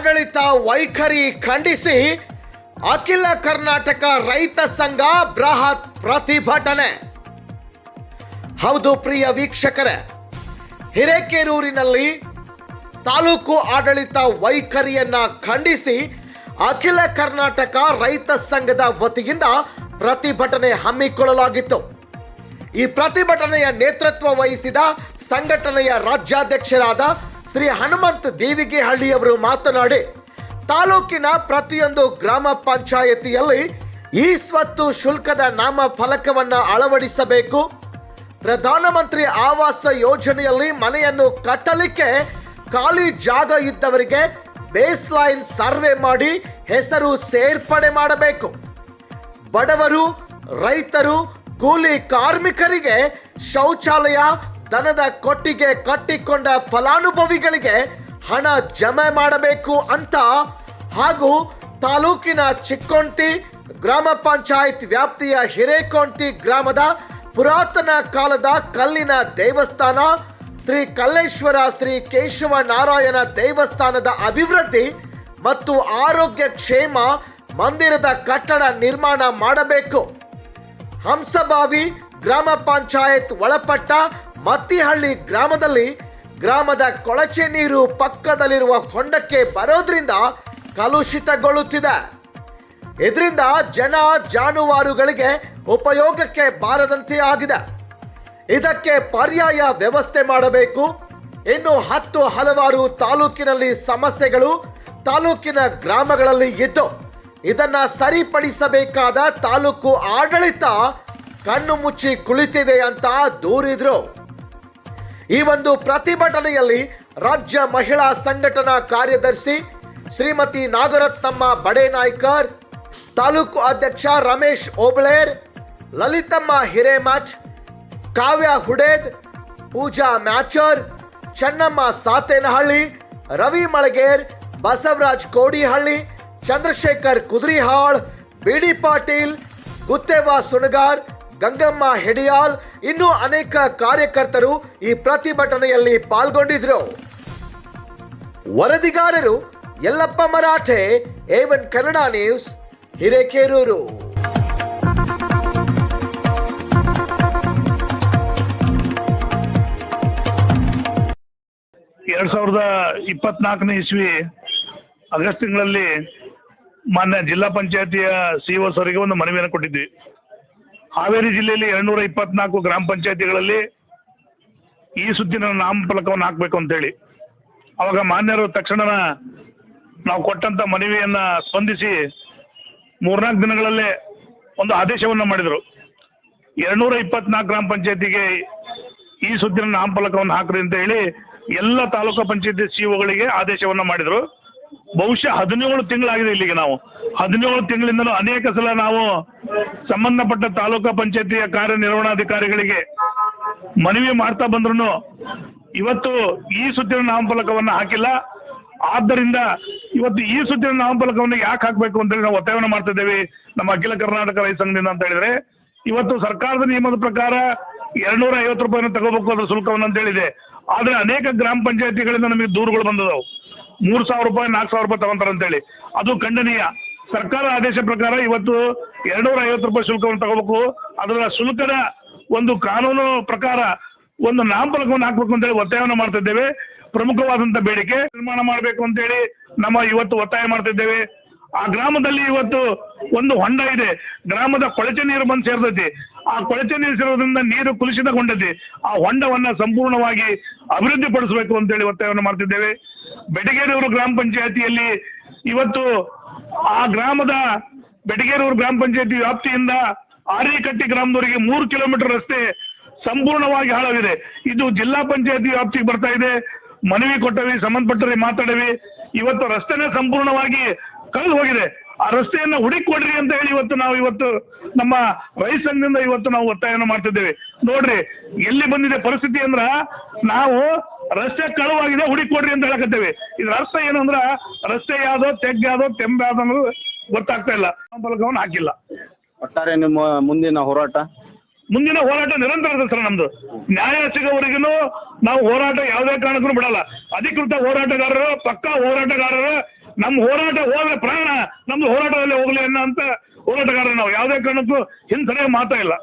ಆಡಳಿತ ವೈಖರಿ ಖಂಡಿಸಿ ಅಖಿಲ ಕರ್ನಾಟಕ ರೈತ ಸಂಘ ಬೃಹತ್ ಪ್ರತಿಭಟನೆ. ಹೌದು ಪ್ರಿಯ ವೀಕ್ಷಕರೇ, ಹಿರೇಕೆರೂರಿನಲ್ಲಿ ತಾಲೂಕು ಆಡಳಿತ ವೈಖರಿಯನ್ನ ಖಂಡಿಸಿ ಅಖಿಲ ಕರ್ನಾಟಕ ರೈತ ಸಂಘದ ವತಿಯಿಂದ ಪ್ರತಿಭಟನೆ ಹಮ್ಮಿಕೊಳ್ಳಲಾಗಿತ್ತು. ಈ ಪ್ರತಿಭಟನೆಯ ನೇತೃತ್ವ ವಹಿಸಿದ ಸಂಘಟನೆಯ ರಾಜ್ಯಾಧ್ಯಕ್ಷರಾದ ಶ್ರೀ ಹನುಮಂತ್ ದೇವಿಗೆಹಳ್ಳಿಯವರು ಮಾತನಾಡಿ, ತಾಲೂಕಿನ ಪ್ರತಿಯೊಂದು ಗ್ರಾಮ ಪಂಚಾಯತಿಯಲ್ಲಿ ಈ ಸ್ವತ್ತು ಶುಲ್ಕದ ನಾಮ ಫಲಕವನ್ನು ಅಳವಡಿಸಬೇಕು. ಪ್ರಧಾನಮಂತ್ರಿ ಆವಾಸ ಯೋಜನೆಯಲ್ಲಿ ಮನೆಯನ್ನು ಕಟ್ಟಲಿಕ್ಕೆ ಖಾಲಿ ಜಾಗ ಇದ್ದವರಿಗೆ ಬೇಸ್ ಲೈನ್ ಸರ್ವೆ ಮಾಡಿ ಹೆಸರು ಸೇರ್ಪಡೆ ಮಾಡಬೇಕು. ಬಡವರು, ರೈತರು, ಕೂಲಿ ಕಾರ್ಮಿಕರಿಗೆ ಶೌಚಾಲಯ ದನದ ಕೊಟ್ಟಿಗೆ ಕಟ್ಟಿಕೊಂಡ ಫಲಾನುಭವಿಗಳಿಗೆ ಹಣ ಜಮೆ ಮಾಡಬೇಕು ಅಂತ ಹಾಗೂ ತಾಲೂಕಿನ ಚಿಕ್ಕೊಂಟಿ ಗ್ರಾಮ ಪಂಚಾಯತ್ ವ್ಯಾಪ್ತಿಯ ಹಿರೇಕೊಂಟಿ ಗ್ರಾಮದ ಪುರಾತನ ಕಾಲದ ಕಲ್ಲಿನ ದೇವಸ್ಥಾನ, ಶ್ರೀ ಕಲ್ಲೇಶ್ವರ, ಶ್ರೀ ಕೇಶವ ನಾರಾಯಣ ದೇವಸ್ಥಾನದ ಅಭಿವೃದ್ಧಿ ಮತ್ತು ಆರೋಗ್ಯ ಕ್ಷೇಮ ಮಂದಿರದ ಕಟ್ಟಡ ನಿರ್ಮಾಣ ಮಾಡಬೇಕು. ಹಂಸಭಾವಿ ಗ್ರಾಮ ಪಂಚಾಯತ್ ಒಳಪಟ್ಟ ಮತ್ತಿಹಳ್ಳಿ ಗ್ರಾಮದಲ್ಲಿ ಗ್ರಾಮದ ಕೊಳಚೆ ನೀರು ಪಕ್ಕದಲ್ಲಿರುವ ಹೊಂಡಕ್ಕೆ ಬರೋದ್ರಿಂದ ಕಲುಷಿತಗೊಳ್ಳುತ್ತಿದೆ. ಇದರಿಂದ ಜನ ಜಾನುವಾರುಗಳಿಗೆ ಉಪಯೋಗಕ್ಕೆ ಬಾರದಂತೆ ಆಗಿದೆ. ಇದಕ್ಕೆ ಪರ್ಯಾಯ ವ್ಯವಸ್ಥೆ ಮಾಡಬೇಕು. ಇನ್ನು ಹತ್ತು ಹಲವಾರು ತಾಲೂಕಿನಲ್ಲಿ ಸಮಸ್ಯೆಗಳು ತಾಲೂಕಿನ ಗ್ರಾಮಗಳಲ್ಲಿ ಇದ್ದು, ಇದನ್ನ ಸರಿಪಡಿಸಬೇಕಾದ ತಾಲೂಕು ಆಡಳಿತ ಕಣ್ಣು ಮುಚ್ಚಿ ಕುಳಿತಿದೆ ಅಂತ ದೂರಿದ್ರು. ಈ ಒಂದು ಪ್ರತಿಭಟನೆಯಲ್ಲಿ ರಾಜ್ಯ ಮಹಿಳಾ ಸಂಘಟನಾ ಕಾರ್ಯದರ್ಶಿ ಶ್ರೀಮತಿ ನಾಗರತ್ನಮ್ಮ ಬಡೇನಾಯ್ಕರ್, ತಾಲೂಕು ಅಧ್ಯಕ್ಷ ರಮೇಶ್ ಓಬಳೇರ್, ಲಲಿತಮ್ಮ ಹಿರೇಮಠ್, ಕಾವ್ಯ ಹುಡೇದ್, ಪೂಜಾ ಮ್ಯಾಚರ್, ಚೆನ್ನಮ್ಮ ಸಾತೇನಹಳ್ಳಿ, ರವಿ ಮಳಗೇರ್, ಬಸವರಾಜ್ ಕೋಡಿಹಳ್ಳಿ, ಚಂದ್ರಶೇಖರ್ ಕುದ್ರಿಹಾಳ್ ಬಿಡಿ ಪಾಟೀಲ್, ಗುತ್ತೇವಾ ಸುಣಗಾರ್ ಗಂಗಮ್ಮ ಹೆಡಿಯಾಲ್ ಇನ್ನೂ ಅನೇಕ ಕಾರ್ಯಕರ್ತರು ಈ ಪ್ರತಿಭಟನೆಯಲ್ಲಿ ಪಾಲ್ಗೊಂಡಿದ್ರು. ವರದಿಗಾರರು ಯಲ್ಲಪ್ಪ ಮರಾಠೆ ಏವನ್ ಕನ್ನಡ ನ್ಯೂಸ್, ಹಿರೇಕೇರೂರು. ಎರಡ್ ಸಾವಿರದ ಇಪ್ಪತ್ನಾಲ್ಕನೇ ಇಸ್ವಿ ಆಗಸ್ಟ್ ತಿಂಗಳಲ್ಲಿ ಮಾನ್ಯ ಜಿಲ್ಲಾ ಪಂಚಾಯತಿಯ ಸಿಒ ಅವರಿಗೆ ಒಂದು ಮನವಿಯನ್ನು ಕೊಟ್ಟಿದ್ವಿ. ಹಾವೇರಿ ಜಿಲ್ಲೆಯಲ್ಲಿ ಎರಡ್ನೂರ ಇಪ್ಪತ್ನಾಲ್ಕು ಗ್ರಾಮ ಪಂಚಾಯತಿಗಳಲ್ಲಿ ಈ ಸುದ್ದಿನ ನಾಮಫಲಕವನ್ನು ಹಾಕ್ಬೇಕು ಅಂತ ಹೇಳಿ ಅವಾಗ ಮಾನ್ಯರು ತಕ್ಷಣ ನಾವು ಕೊಟ್ಟಂತ ಮನವಿಯನ್ನ ಸ್ಪಂದಿಸಿ ಮೂರ್ನಾಲ್ಕು ದಿನಗಳಲ್ಲೇ ಒಂದು ಆದೇಶವನ್ನ ಮಾಡಿದ್ರು. ಎರಡ್ನೂರ ಇಪ್ಪತ್ನಾಲ್ಕು ಗ್ರಾಮ ಪಂಚಾಯತಿಗೆ ಈ ಸುದ್ದಿನ ನಾಮಫಲಕವನ್ನು ಹಾಕ್ರಿ ಅಂತ ಹೇಳಿ ಎಲ್ಲ ತಾಲೂಕು ಪಂಚಾಯತಿ ಸಿಒಗಳಿಗೆ ಆದೇಶವನ್ನ ಮಾಡಿದ್ರು. ಬಹುಶಃ ಹದಿನೇಳು ತಿಂಗಳಾಗಿದೆ ಇಲ್ಲಿಗೆ ನಾವು. ಹದಿನೇಳು ತಿಂಗಳಿಂದಲೂ ಅನೇಕ ಸಲ ನಾವು ಸಂಬಂಧಪಟ್ಟ ತಾಲೂಕಾ ಪಂಚಾಯತಿಯ ಕಾರ್ಯನಿರ್ವಹಣಾಧಿಕಾರಿಗಳಿಗೆ ಮನವಿ ಮಾಡ್ತಾ ಬಂದ್ರು ಇವತ್ತು ಈ ಸುತ್ತಿನ ನಾಮಫಲಕವನ್ನ ಹಾಕಿಲ್ಲ. ಆದ್ದರಿಂದ ಇವತ್ತು ಈ ಸುತ್ತಿನ ನಾಮಫಲಕವನ್ನು ಯಾಕೆ ಹಾಕ್ಬೇಕು ಅಂತ ಹೇಳಿ ನಾವು ಒತ್ತಾಯವನ್ನು ಮಾಡ್ತಾ ನಮ್ಮ ಅಖಿಲ ಕರ್ನಾಟಕ ರೈತ ಸಂಘದಿಂದ ಅಂತ ಹೇಳಿದ್ರೆ ಇವತ್ತು ಸರ್ಕಾರದ ನಿಯಮದ ಪ್ರಕಾರ ಎರಡ್ನೂರ ಐವತ್ತು ರೂಪಾಯಿನ ತಗೋಬೇಕು ಅದರ ಶುಲ್ಕವನ್ನು ಅಂತ ಹೇಳಿದೆ. ಆದ್ರೆ ಅನೇಕ ಗ್ರಾಮ ಪಂಚಾಯತಿಗಳಿಂದ ನಮಗೆ ದೂರುಗಳು ಬಂದದವು ಮೂರ್ ಸಾವಿರ ರೂಪಾಯಿ, ನಾಲ್ಕು ಸಾವಿರ ರೂಪಾಯಿ ತಗೊಂತಾರ ಅಂತ ಹೇಳಿ ಅದು ಖಂಡನೀಯ. ಸರ್ಕಾರ ಆದೇಶ ಪ್ರಕಾರ ಇವತ್ತು ಎರಡ್ನೂರ ಐವತ್ತು ರೂಪಾಯಿ ಶುಲ್ಕವನ್ನು ತಗೋಬೇಕು. ಅದರ ಶುಲ್ಕದ ಒಂದು ಕಾನೂನು ಪ್ರಕಾರ ಒಂದು ನಾಮಫಲಕವನ್ನು ಹಾಕ್ಬೇಕು ಅಂತ ಹೇಳಿ ಒತ್ತಾಯವನ್ನು ಮಾಡ್ತಾ ಇದ್ದೇವೆ. ಪ್ರಮುಖವಾದಂತ ಬೇಡಿಕೆ ನಿರ್ಮಾಣ ಮಾಡಬೇಕು ಅಂತ ಹೇಳಿ ನಮ್ಮ ಇವತ್ತು ಒತ್ತಾಯ ಮಾಡ್ತಾ ಇದ್ದೇವೆ. ಆ ಗ್ರಾಮದಲ್ಲಿ ಇವತ್ತು ಒಂದು ಹೊಂಡ ಇದೆ. ಗ್ರಾಮದ ಕೊಳಚೆ ನೀರು ಬಂದು ಸೇರ್ತೈತಿ. ಆ ಕೊಳಚೆ ನೀರು ಸೇರೋದ್ರಿಂದ ನೀರು ಕುಲುಷಿತಗೊಂಡೈತಿ. ಆ ಹೊಂಡವನ್ನ ಸಂಪೂರ್ಣವಾಗಿ ಅಭಿವೃದ್ಧಿ ಪಡಿಸಬೇಕು ಅಂತ ಹೇಳಿ ಒತ್ತಾಯವನ್ನು ಮಾಡ್ತಿದ್ದೇವೆ. ಬೆಟಗೇರೂರು ಗ್ರಾಮ ಪಂಚಾಯತಿಯಲ್ಲಿ ಇವತ್ತು ಆ ಗ್ರಾಮದ ಬೆಟಗೇರೂರು ಗ್ರಾಮ ಪಂಚಾಯತಿ ವ್ಯಾಪ್ತಿಯಿಂದ ಆರೇಕಟ್ಟಿ ಗ್ರಾಮದವರೆಗೆ ಮೂರು ಕಿಲೋಮೀಟರ್ ರಸ್ತೆ ಸಂಪೂರ್ಣವಾಗಿ ಹಾಳಾಗಿದೆ. ಇದು ಜಿಲ್ಲಾ ಪಂಚಾಯತಿ ವ್ಯಾಪ್ತಿಗೆ ಬರ್ತಾ ಇದೆ. ಮನವಿ ಕೊಟ್ಟವಿ ಸಂಬಂಧಪಟ್ಟರೆ ಮಾತಾಡವಿ. ಇವತ್ತು ರಸ್ತೆನೇ ಸಂಪೂರ್ಣವಾಗಿ ಕಳೆದು ಹೋಗಿದೆ. ಆ ರಸ್ತೆಯನ್ನ ಹುಡುಕೊಡ್ರಿ ಅಂತ ಹೇಳಿ ಇವತ್ತು ನಾವು ಇವತ್ತು ನಮ್ಮ ರೈತ ಇವತ್ತು ನಾವು ಒತ್ತಾಯವನ್ನು ಮಾಡ್ತಿದ್ದೇವೆ. ನೋಡ್ರಿ, ಎಲ್ಲಿ ಬಂದಿದೆ ಪರಿಸ್ಥಿತಿ ಅಂದ್ರ ನಾವು ರಸ್ತೆ ಕಳುವಾಗಿದೆ ಹುಡುಕೊಡ್ರಿ ಅಂತ ಹೇಳಕತ್ತೇವೆ. ಇದ್ರ ಅರ್ಥ ಏನಂದ್ರ ಅಂದ್ರ ರಸ್ತೆ ಯಾವ್ದೋ ತೆಗ್ ಯಾವ್ದೋ ತೆಂಬ ಯಾವ್ದು ಅನ್ನೋದು ಗೊತ್ತಾಗ್ತಾ ಇಲ್ಲ. ಫಲಕವನ್ನು ಹಾಕಿಲ್ಲ. ಒಟ್ಟಾರೆ ನಿಮ್ಮ ಮುಂದಿನ ಹೋರಾಟ? ಮುಂದಿನ ಹೋರಾಟ ನಿರಂತರ ಸರ್ ನಮ್ದು. ನ್ಯಾಯ ಸಿಗೋವರೆಗೂ ನಾವು ಹೋರಾಟ ಯಾವುದೇ ಕಾರಣಕ್ಕೂ ಬಿಡಲ್ಲ. ಅಧಿಕೃತ ಹೋರಾಟಗಾರರು ಪಕ್ಕಾ ಹೋರಾಟಗಾರರು ನಮ್ಮ ಹೋರಾಟ ಹೋದ್ರೆ ಪ್ರಾಣ ನಮ್ದು ಹೋರಾಟದಲ್ಲಿ ಹೋಗ್ಲಿ ಅನ್ನೋ ಅಂತ ಹೋರಾಟಗಾರರು ನಾವು. ಯಾವುದೇ ಕಾರಣಕ್ಕೂ ಹಿಂದೆ ಮಾತಾ ಇಲ್ಲ.